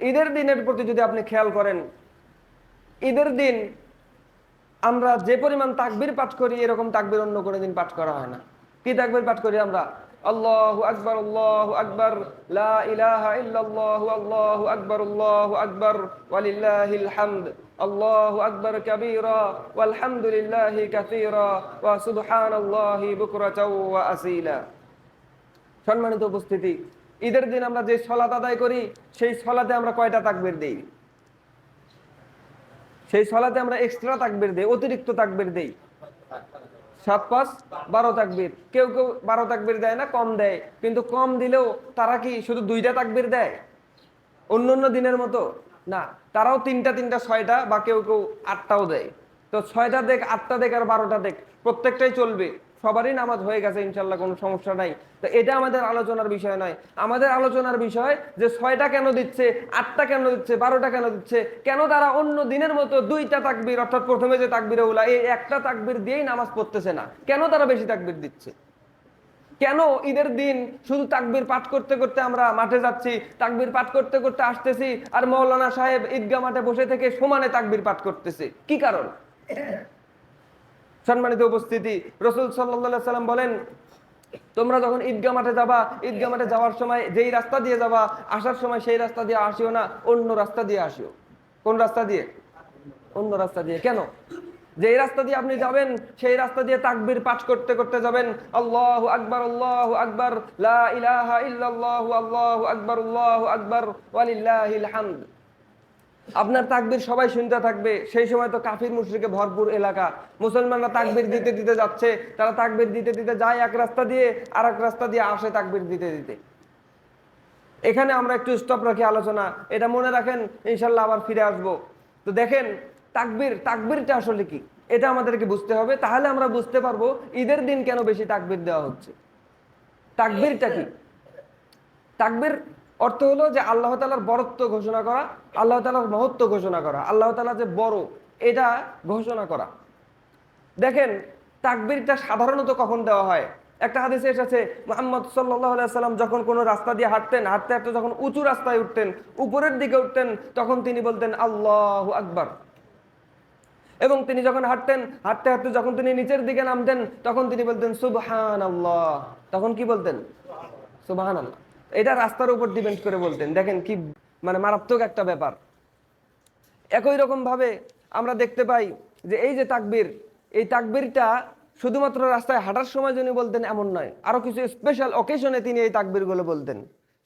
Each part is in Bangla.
ঈদের দিনের প্রতি যদি আপনি খেয়াল করেন, ঈদের দিন আমরা যে পরিমাণ তাকবির পাঠ করি, এরকম তাকবির অন্য কোনো দিন পাঠ করা হয় না। কি তাকবির পাঠ করি আমরা? আকবার আকবার আকবার আকবার, ওয়ালিল্লাহিল হামদ আকবার কাসীরা, ওয়া সুবহানাল্লাহি বুকরাতাও ওয়া আসীলা। সম্মানিত উপস্থিতি ঈদের দিন আমরা যে সলাত আদায় করি, সেই সলাতে আমরা কয়টা তাকবির দেই? সেই সলাতে আমরা এক্সট্রা তাকবির দেই, অতিরিক্ত তাকবির দেই। সাত, পাঁচ, বারো তাকবির। কেউ কেউ বারো তাকবির দেয় না, কম দেয়। কিন্তু কম দিলেও তারা কি শুধু দুইটা তাকবির দেয়? অন্য অন্য দিনের মতো? না, তারাও তিনটা তিনটা, ছয়টা বা কেউ কেউ আটটাও দেয়। তো ছয়টা দেখ, আটটা দেখ আর বারোটা দেখ, প্রত্যেকটাই চলবে। সবারই নামাজ হয়ে গেছে ইনশাল্লাহ কোনো সমস্যা নাই। তো এটা আমাদের আলোচনার বিষয় নয়। আমাদের আলোচনার বিষয় যে ছয়টা কেন দিচ্ছে, আটটা কেন দিচ্ছে, বারোটা কেন দিচ্ছে, কেন তারা অন্য দিনের মতো দুইটা তাকবির, অর্থাৎ প্রথমে যে তাকবির ওলা এই একটা তাকবির দিয়েই নামাজ পড়তেছে না। কেন তারা বেশি তাকবির দিচ্ছে? কেন ঈদের দিন শুধু তাকবির পাঠ করতে করতে আমরা মাঠে যাচ্ছি, তাকবির পাঠ করতে করতে আসতেছি, আর মৌলানা সাহেব ঈদগা মাঠে বসে থেকে সমানে তাকবির পাঠ করতেছে? কি কারণ? সম্মানিত উপস্থিতি। রসুল সাল্লাহ সাল্লাম বলেন, তোমরা যখন ঈদগা মাঠে যাবা ঈদগা মাঠে যাওয়ার সময় যেই রাস্তা দিয়ে যাবা, আসার সময় সেই রাস্তা দিয়ে আসিও না, অন্য রাস্তা দিয়ে আসিও। কোন রাস্তা দিয়ে? অন্য রাস্তা দিয়ে। কেন? যে রাস্তা দিয়ে আপনি যাবেন, সেই রাস্তা দিয়ে তাকবির পাঠ করতে করতে যাবেন, আল্লাহ আকবার আল্লাহ আকবার, লা ইলাহা ইল্লাল্লাহ, আল্লাহু আকবার আল্লাহু আকবার, ওয়ালিল্লাহিল হামদ। আপনার তাকবির সবাই শুনতে থাকবে। সেই সময় তো কাফির মুশরিকে ভরপুর এলাকা। মুসলমানরা তাকবির দিতে দিতে যাচ্ছে। তারা তাকবির দিতে দিতে যায় এক রাস্তা দিয়ে আর এক রাস্তা দিয়ে আসে তাকবির দিতে দিতে। এখানে আমরা একটু স্টপ রাখি আলোচনা। এটা মনে রাখেন, ইনশাল্লাহ আবার ফিরে আসব। তো দেখেন, তাকবির, তাকবিরটা আসলে কি? এটা আমাদেরকে বুঝতে হবে। তাহলে আমরা বুঝতে পারব ঈদের দিন কেন বেশি তাকবির দেওয়া হচ্ছে। তাকবিরটা কি? তাকবির অর্থ হলো যে আল্লাহ তালার বরত্ব ঘোষণা করা, আল্লাহ তালার মহত্ব ঘোষণা করা, আল্লাহ তালা যে বড়, এটা ঘোষণা করা। দেখেন, তাকবিরটা সাধারণত কখন দেওয়া হয়? একটা হাদিসে এসেছে, মোহাম্মদ সাল্লাহ সাল্লাম যখন কোনো রাস্তা দিয়ে হাঁটতেন, হাঁটতে হাঁটতে যখন উঁচু রাস্তায় উঠতেন, উপরের দিকে উঠতেন, তখন তিনি বলতেন, আল্লাহ আকবার। এবং তিনি যখন হাঁটতেন, হাঁটতে হাঁটতে যখন তিনি নিচের দিকে নামতেন, তখন তিনি বলতেন সুবহান আল্লাহ তখন কি বলতেন? সুবহান আল্লাহ এটা রাস্তার উপর ডিপেন্ড করে বলতেন। দেখেন কি মানে মারাত্মক একটা ব্যাপার। একই রকম ভাবে আমরা দেখতে পাই যে এই যে তাকবীর, এই তাকবীরটা শুধুমাত্র রাস্তায় হাঁটার সময় যিনি বলতেন এমন নয়, আরও কিছু স্পেশাল অকেশনে তিনি এই তাকবীরগুলো বলতেন।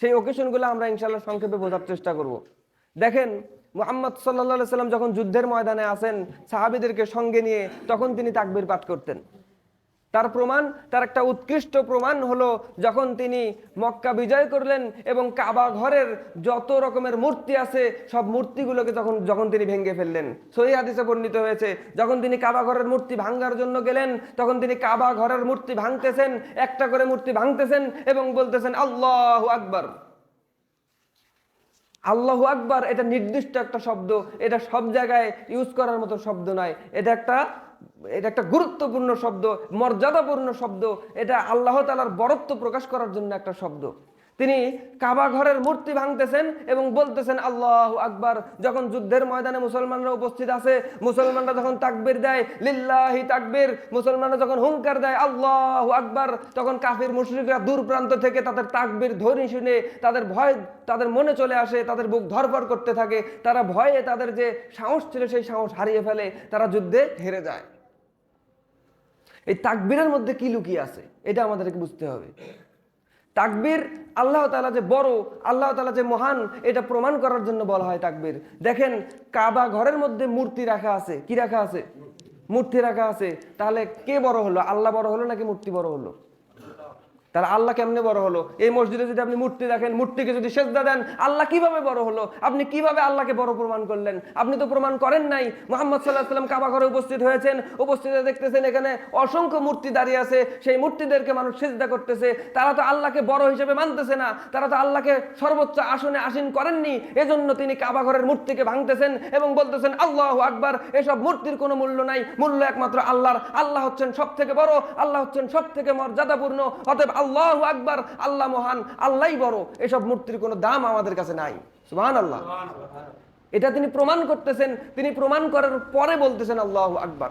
সেই অকেশনগুলো আমরা ইনশাল্লাহ সংক্ষেপে বোঝার চেষ্টা করব। দেখেন, মোহাম্মদ সাল্লা সাল্লাম যখন যুদ্ধের ময়দানে আসেন, সাহাবিদেরকে সঙ্গে নিয়ে তখন তিনি তাকবির পাঠ করতেন। তার প্রমাণ, তার একটা উৎকৃষ্ট প্রমাণ হলো যখন তিনি মক্কা বিজয় করলেন এবং কাবা ঘরের যত রকমের মূর্তি আছে, সব মূর্তিগুলোকে যখন যখন তিনি ভেঙে ফেললেন। সহি হাদিসে বর্ণিত হয়েছে, যখন তিনি কাবা ঘরের মূর্তি ভাঙ্গার জন্য গেলেন, তখন তিনি কাবা ঘরের মূর্তি ভাঙতেছেন, একটা করে মূর্তি ভাঙতেছেন এবং বলতেছেন, আল্লাহ আকবর। আল্লাহু আকবার, এটা নির্দিষ্ট একটা শব্দ, এটা সব জায়গায় ইউজ করার মতো শব্দ নয়। এটা একটা এটা একটা গুরুত্বপূর্ণ শব্দ, মর্যাদাপূর্ণ শব্দ, এটা আল্লাহ তালার বরত্ব প্রকাশ করার জন্য একটা শব্দ। তিনি কাবা ঘরের মূর্তি ভাঙতেছেন এবং বলতেছেন, আল্লাহ আকবার। যখন যুদ্ধের ময়দানে মুসলমানরা উপস্থিত আছে, মুসলমানরা যখন তাকবির দেয়, লিল্লাহি তাকবির। মুসলমানরা যখন হুঙ্কার দেয়, আল্লাহ আকবার। তখন কাফির মুশরিকরা দূর প্রান্ত থেকে তাদের তাকবির ধ্বনি শুনে তাদের ভয়, তাদের মনে চলে আসে, তাদের বুক ধরপড় করতে থাকে। তারা ভয়ে তাদের যে সাহস ছিল, সেই সাহস হারিয়ে ফেলে, তারা যুদ্ধে হেরে যায়। এই তাকবিরের মধ্যে কি লুকিয়ে আছে? এটা আমাদেরকে বুঝতে হবে। তাকবীর আল্লাহ তালা যে বড়, আল্লাহ তালা যে মহান, এটা প্রমাণ করার জন্য বলা হয় তাকবীর। দেখেন, কাবা ঘরের মধ্যে মূর্তি রাখা আছে। কি রাখা আছে? মূর্তি রাখা আছে। তাহলে কে বড় হলো? আল্লাহ বড় হলো নাকি মূর্তি বড় হলো? তাহলে আল্লাহ কেমনে বড় হলো? এই মসজিদে যদি আপনি মূর্তি দেখেন, মূর্তিকে যদি সেজদা দেন, আল্লাহ কীভাবে বড় হলো? আপনি কীভাবে আল্লাহকে বড় প্রমাণ করলেন? আপনি তো প্রমাণ করেন নাই। মোহাম্মদ সাল্লাহ সাল্লাম কাবা ঘরে উপস্থিত হয়েছেন। উপস্থিত দেখতেছেন এখানে অসংখ্য মূর্তি দাঁড়িয়ে আছে। সেই মূর্তিদেরকে মানুষ সেজদা করতেছে। তারা তো আল্লাহকে বড় হিসেবে মানতেছে না। তারা তো আল্লাহকে সর্বোচ্চ আসনে আসীন করেননি। এজন্য তিনি কাবা ঘরের মূর্তিকে ভাঙতেছেন এবং বলতেছেন, আল্লাহ আকবার, এসব মূর্তির কোনো মূল্য নাই। মূল্য একমাত্র আল্লাহর। আল্লাহ হচ্ছেন সব থেকে বড়। আল্লাহ হচ্ছেন সব থেকে মর্যাদাপূর্ণ। অতএব আল্লাহ আকবার আল্লাহ মহান আল্লাহই বড়। এসব মূর্তির কোনো দাম আমাদের কাছে নাই। সুবহান আল্লাহ এটা তিনি প্রমাণ করতেছেন তিনি প্রমাণ করার পরে বলতেছেন আল্লাহ আকবার।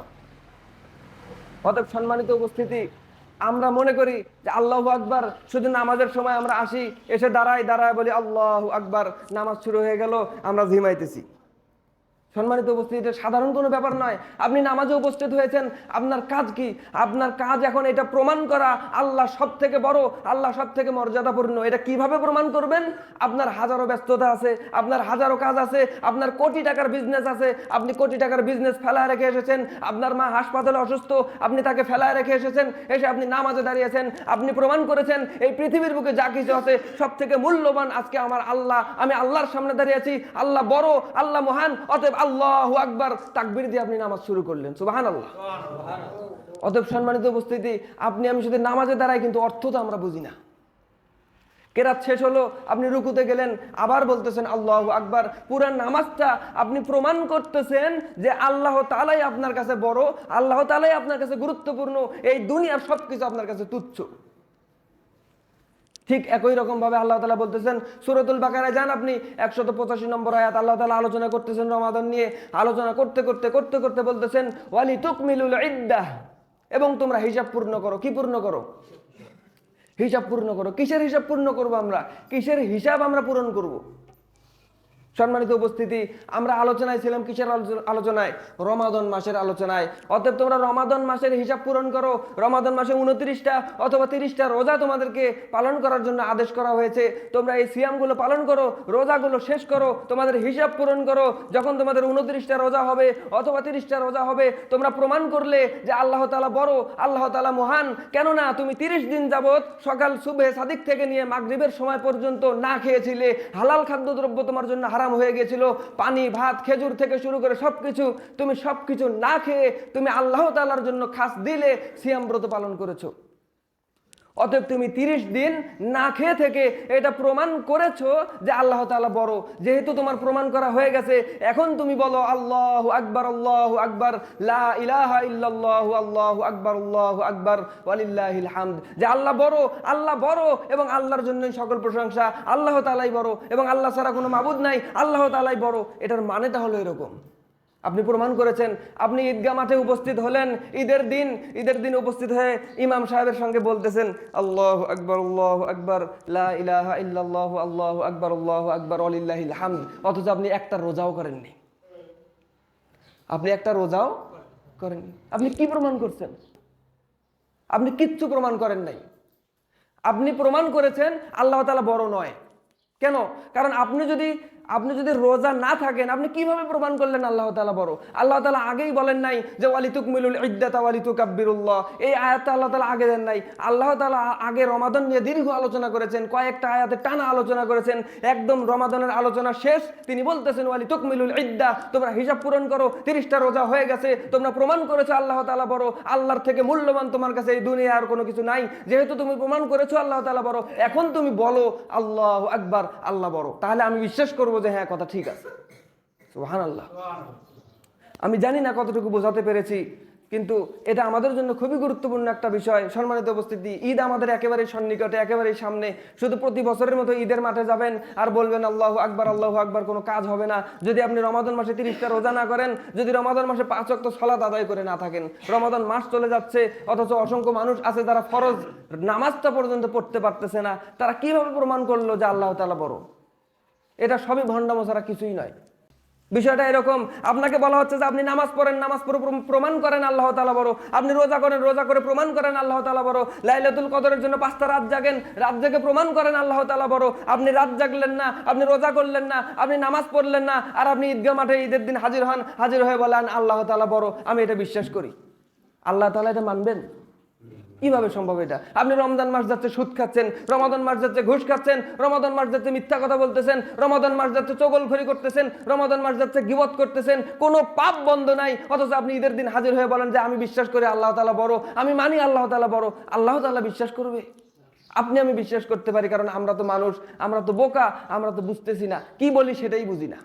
অতএব সম্মানিত উপস্থিতি আমরা মনে করি যে আল্লাহ আকবার শুধু নামাজের সময় আমরা আসি এসে দাঁড়াই দাঁড়ায় বলি আল্লাহ আকবার নামাজ শুরু হয়ে গেল আমরা ঝিমাইতেছি। সম্মানিত উপস্থিতি, এটা সাধারণ কোনো ব্যাপার নয়। আপনি নামাজে উপস্থিত হয়েছেন, আপনার কাজ কি? আপনার কাজ এখন এটা প্রমাণ করা আল্লাহ সব থেকে বড়, আল্লাহ সব থেকে মর্যাদাপূর্ণ। এটা কীভাবে প্রমাণ করবেন? আপনার হাজারো ব্যস্ততা আছে, আপনার হাজারো কাজ আছে, আপনার কোটি টাকার বিজনেস আছে, আপনি কোটি টাকার বিজনেস ফেলায় রেখে এসেছেন, আপনার মা হাসপাতালে অসুস্থ, আপনি তাকে ফেলায় রেখে এসেছেন, এসে আপনি নামাজে দাঁড়িয়েছেন, আপনি প্রমাণ করেছেন, এই পৃথিবীর বুকে যা কিছু আছে সব থেকে মূল্যবান আজকে আমার আল্লাহ, আমি আল্লাহর সামনে দাঁড়িয়ে আছি, আল্লাহ বড়, আল্লাহ মহান, অতএব আল্লাহ আকবার, তাকবির দিয়ে আপনি নামাজ শুরু করলেন। সুবাহান আল্লাহ অতএব সম্মানিত উপস্থিতি, আপনি, আমি শুধু নামাজে দাঁড়াই, কিন্তু অর্থ তো আমরা বুঝি না। কেরাত শেষ হলো, আপনি রুকুতে গেলেন, আবার বলতেছেন আল্লাহ আকবার। পুরা নামাজটা আপনি প্রমাণ করতেছেন যে আল্লাহ তালাই আপনার কাছে বড়, আল্লাহ তালাই আপনার কাছে গুরুত্বপূর্ণ, এই দুনিয়ার সবকিছু আপনার কাছে তুচ্ছ। ঠিক একই রকম ভাবে আল্লাহ তালা বলতেছেন, সুরতুল বাকারায় যান আপনি, একশত পঁচাশি নম্বর আয়াত আল্লাহ তালা আলোচনা করতেছেন রমাদন নিয়ে, আলোচনা করতে করতে করতে করতে বলতেছেন ওয়ালি তুকমিলুল ইদ্দাহ, এবং তোমরা হিসাব পূর্ণ করো। কি পূর্ণ করো? হিসাব পূর্ণ করো। কিসের হিসাব পূর্ণ করব আমরা? কিসের হিসাব আমরা পূরণ করব? সম্মানিত উপস্থিতি, আমরা আলোচনায় ছিলাম কিসের আলোচনায়? রমাদন মাসের আলোচনায়। অতএব তোমরা রমাদন মাসের হিসাব পূরণ করো। রমাদন মাসে উনত্রিশটা অথবা তিরিশটা রোজা তোমাদেরকে পালন করার জন্য আদেশ করা হয়েছে। তোমরা এই সিয়ামগুলো পালন করো, রোজাগুলো শেষ করো, তোমাদের হিসাব পূরণ করো। যখন তোমাদের উনত্রিশটা রোজা হবে অথবা তিরিশটা রোজা হবে, তোমরা প্রমাণ করলে যে আল্লাহ তালা বড়, আল্লাহ তালা মহান। কেননা তুমি তিরিশ দিন যাবৎ সকাল সুবে সাদিক থেকে নিয়ে মাগরিবের সময় পর্যন্ত না খেয়েছিলে। হালাল খাদ্যদ্রব্য তোমার জন্য হারাম হয়ে গেছিল, পানি, ভাত, খেজুর থেকে শুরু করে সব কিছু তুমি সব কিছু না খেয়ে তুমি আল্লাহ তাল্লার জন্য খাস দিলে, সিয়াম ব্রত পালন করেছ। অতএব তুমি তিরিশ দিন না খেয়ে থেকে এটা প্রমাণ করেছ যে আল্লাহ তাআলা বড়। যেহেতু তোমার প্রমাণ করা হয়ে গেছে, এখন তুমি বলো, আল্লাহ আকবার আল্লাহ আকবার, লা ইলাহা ইল্লাল্লাহ, আল্লাহ আকবার আল্লাহ আকবার, ওয়ালিল্লাহিল হামদ। যে আল্লাহ বড় আল্লাহ বড় এবং আল্লাহর জন্যই সকল প্রশংসা। আল্লাহ তাআলাই বড় এবং আল্লাহ ছাড়া কোনো মাবুদ নাই, আল্লাহ তাআলাই বড়। এটার মানেটা হলো এরকম। আপনি প্রমাণ করেছেন। আপনি ঈদগাহ মাঠে উপস্থিত হলেন। ঈদের দিন ঈদের দিন উপস্থিত হয়ে ইমাম সাহেবের সঙ্গে বলতেছেন, আল্লাহ আকবর আল্লাহ আকবর ইলাহা ইল্লাল্লাহু, আল্লাহ আকবর আল্লাহ আকবর আলিল্লাহিল হামদ। অথচ আপনি একটা রোজাও করেননি। আপনি একটা রোজাও করেননি। আপনি কি প্রমাণ করছেন? আপনি কিচ্ছু প্রমাণ করেন নাই। আপনি প্রমাণ করেছেন, আল্লাহ তাআলা বড় নয়। কেন? কারণ আপনি যদি আপনি যদি রোজা না থাকেন, আপনি কীভাবে প্রমাণ করলেন আল্লাহ তাআলা বড়? আল্লাহ তাআলা আগেই বলেন নাই যে ওয়ালিতুক মিলুল ইদ্দাতা ওয়ালিতুক আব্বিরুল্লাহ এই আয়াতটা আল্লাহ তাআলা আগে দেন নাই। আল্লাহ তালা আগে রমাদান নিয়ে দীর্ঘ আলোচনা করেছেন, কয়েকটা আয়াতে টানা আলোচনা করেছেন, একদম রমাদানের আলোচনা শেষ। তিনি বলতেছেন ওয়ালিতুক মিলুল ইদ্দা, তোমরা হিসাব পূরণ করো, তিরিশটা রোজা হয়ে গেছে, তোমরা প্রমাণ করেছ আল্লাহ তালা বড়। আল্লাহর থেকে মূল্যবান তোমার কাছে এই দুনিয়া আর কোনো কিছু নাই। যেহেতু তুমি প্রমাণ করেছ আল্লাহ তালা বড়, এখন তুমি বলো, আল্লাহ আকবার, আল্লাহ বড়। তাহলে আমি বিশ্বাস করব যে হ্যাঁ কথা ঠিক আছে। সুবহান আল্লাহ আমি জানি না কতটুকু বোঝাতে পেরেছি, কিন্তু এটা আমাদের জন্য খুবই গুরুত্বপূর্ণ একটা বিষয়। সম্মানিত উপস্থিতি, ঈদ আমাদের একেবারে সন্নিকটে, একেবারেই সামনে। শুধু প্রতি বছরের মতো ঈদের মাঠে যাবেন আর বলবেন, আল্লাহ আকবার আল্লাহ আকবার, কোনো কাজ হবে না। যদি আপনি রমাদান মাসে তিরিশটা রোজা না করেন, যদি রমাদান মাসে পাঁচ অক্ত সলাত আদায় করে না থাকেন, রমাদান মাস চলে যাচ্ছে, অথচ অসংখ্য মানুষ আছে যারা ফরজ নামাজটা পর্যন্ত পড়তে পারতেছে না, তারা কীভাবে প্রমাণ করল যে আল্লাহ তালা বড়? এটা সবই ভণ্ডামো ছাড়া কিছুই নয়। বিষয়টা এরকম, আপনাকে বলা হচ্ছে যে আপনি নামাজ পড়েন, নামাজ পড়ে প্রমাণ করেন আল্লাহ তালা বড়। আপনি রোজা করেন, রোজা করে প্রমাণ করেন আল্লাহ তালা বড়। লাইলাতুল কদরের জন্য পাঁচটা রাত জাগেন, রাত জেগে প্রমাণ করেন আল্লাহ তালা বড়। আপনি রাত জাগলেন না, আপনি রোজা করলেন না, আপনি নামাজ পড়লেন না, আর আপনি ঈদগাহ মাঠে ঈদের দিন হাজির হন, হাজির হয়ে বলেন আল্লাহ তালা বড়, আমি এটা বিশ্বাস করি। আল্লাহ তালা এটা মানবেন? কীভাবে সম্ভব এটা? আপনি রমজান মাস যাচ্ছে সুদ খাচ্ছেন, রমাদান মাস যাচ্ছে ঘুষ খাচ্ছেন, রমাদান মাস যাচ্ছে মিথ্যা কথা বলতেছেন, রমাদান মাস যাচ্ছে চগলখড়ি করতেছেন, রমাদান মাস যাচ্ছে গিবত করতেছেন, কোনো পাপ বন্ধ নাই, অথচ আপনি ঈদের দিন হাজির হয়ে বলেন যে আমি বিশ্বাস করি আল্লাহ তালা বড়, আমি মানি আল্লাহ তালা বড়, আল্লাহ তালা বিশ্বাস করবে? আপনি আমি বিশ্বাস করতে পারি, কারণ আমরা তো মানুষ, আমরা তো বোকা, আমরা তো বুঝতেছি না, কি বলি সেটাই বুঝি না।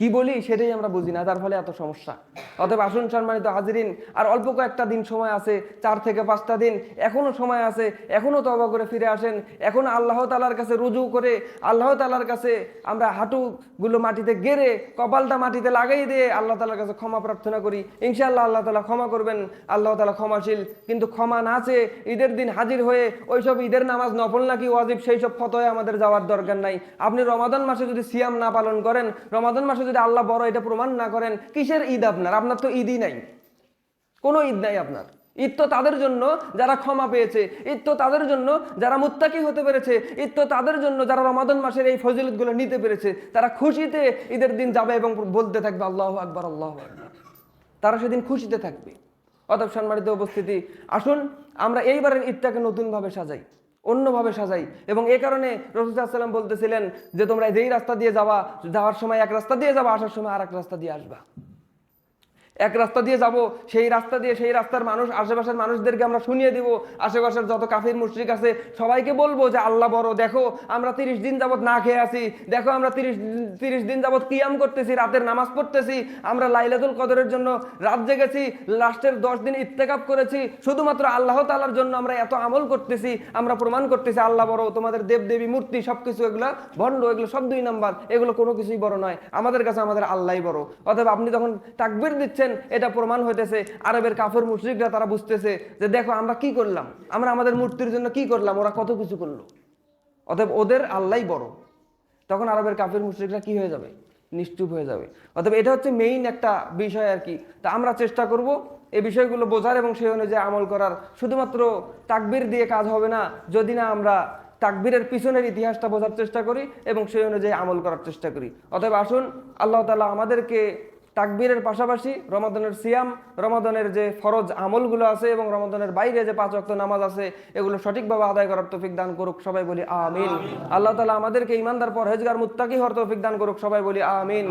কি বলি সেটাই আমরা বুঝি না যার ফলে এত সমস্যা। অতএব আসুন সম্মানিত হাজিরিন, আর অল্প কয়েকটা দিন সময় আছে, চার থেকে পাঁচটা দিন এখনও সময় আছে, এখনও তবা করে ফিরে আসেন, এখনও আল্লাহ তালার কাছে রুজু করে, আল্লাহ তালার কাছে আমরা হাঁটুগুলো মাটিতে গেড়ে, কপালটা মাটিতে লাগাই দিয়ে আল্লাহ তালার কাছে ক্ষমা প্রার্থনা করি। ইনশাআল্লাহ আল্লাহ তালা ক্ষমা করবেন, আল্লাহ তালা ক্ষমাশীল। কিন্তু ক্ষমা না চেয়ে ঈদের দিন হাজির হয়ে ওইসব ঈদের নামাজ নফল নাকি ওয়াজিব সেই সব ফতোয় আমাদের যাওয়ার দরকার নাই। আপনি রমাদান মাসে যদি সিয়াম না পালন করেন, রমাদান মাসে যদি আল্লাহ বড় এটা প্রমাণ না করেন, কিসের ঈদ আপনার? আপনার তো ঈদই নাই। কোনো ঈদ নাই আপনার। ঈদ তো তাদের জন্য যারা ক্ষমা পেয়েছে, ঈদ তো তাদের জন্য যারা মুত্তাকি হতে পেরেছে, ঈদ তো তাদের জন্য যারা রমাদান মাসের এই ফজিলতগুলো নিতে পেরেছে, তারা খুশিতে ঈদের দিন যাবে এবং বলতে থাকবে, আল্লাহ আকবর আল্লাহ আকবর। তারা সেদিন খুশিতে থাকবে। অতএব সম্মানিত উপস্থিতি, আসুন আমরা এইবারের ঈদটাকে নতুনভাবে সাজাই। অন্যভাবে সাজাই। এবং এ কারণে রসুলাম বলতেছিলেন যে তোমরা যেই রাস্তা দিয়ে যাওয়া যাওয়ার সময় এক রাস্তা দিয়ে যাবা, আসার সময় আর রাস্তা দিয়ে আসবা। এক রাস্তা দিয়ে যাব, সেই রাস্তা দিয়ে সেই রাস্তার মানুষ, আশেপাশের মানুষদেরকে আমরা শুনিয়ে দিব। আশেপাশের যত কাফির, মুশরিক আছে, সবাইকে বলব যে, আল্লাহ বড়, দেখো, আমরা তিরিশ দিন যাবত না খেয়ে আছি। দেখো, আমরা তিরিশ তিরিশ দিন যাবত কিয়াম করতেছি, রাতের নামাজ পড়তেছি। আমরা লাইলাতুল কদরের জন্য রাত জেগেছি, লাস্টের দশ দিন ইত্তেকাপ করেছি। শুধুমাত্র আল্লাহ তালার জন্য আমরা এত আমল করতেছি, আমরা প্রমাণ করতেছি, আল্লাহ বড়, তোমাদের দেব দেবদেবী মূর্তি, সবকিছু এগুলো ভণ্ড, এগুলো সব দুই নাম্বার, এগুলো কোনো কিছুই বড় নয়। আমাদের কাছে আমাদের আল্লাহ বড়। অতএব আপনি যখন তাকবির দিচ্ছেন এটা প্রমাণ হইতেছে। আরবের কাফের মুশরিকরা তারা বুঝতেছে যে দেখো, আমরা কি করলাম? আমরা আমাদের মূর্তির জন্য কি করলাম? ওরা কত কিছু করল। অতএব ওদের আল্লাহই বড়। তখন আরবের কাফের মুশরিকরা কি হয়ে যাবে? নিশ্চুপ হয়ে যাবে। অতএব এটা হচ্ছে মেইন একটা বিষয় আর কি। তা আমরা চেষ্টা করব এই বিষয়গুলো বোঝার এবং সেই অনুযায়ী আমল করার। শুধুমাত্র তাকবির দিয়ে কাজ হবে না, যদি না আমরা তাকবীরের পিছনের ইতিহাসটা বোঝার চেষ্টা করি এবং সেই অনুযায়ী আমল করার চেষ্টা করি। অতএব আসুন, আল্লাহ তালা আমাদেরকে তাকবীরের পাশাপাশি রমাদানের সিয়াম রমাদানের যে ফরজ আমলগুলো আছে এবং রমাদানের বাইরে যে পাঁচ অক্ত নামাজ আছে এগুলো সঠিকভাবে আদায় করার তৌফিক দান করুক সবাই বলি আমিন। আল্লাহ তালা আমাদেরকে ইমানদার পরহেজগার মুত্তাকি হওয়ার তৌফিক দান করুক সবাই বলি আমিন।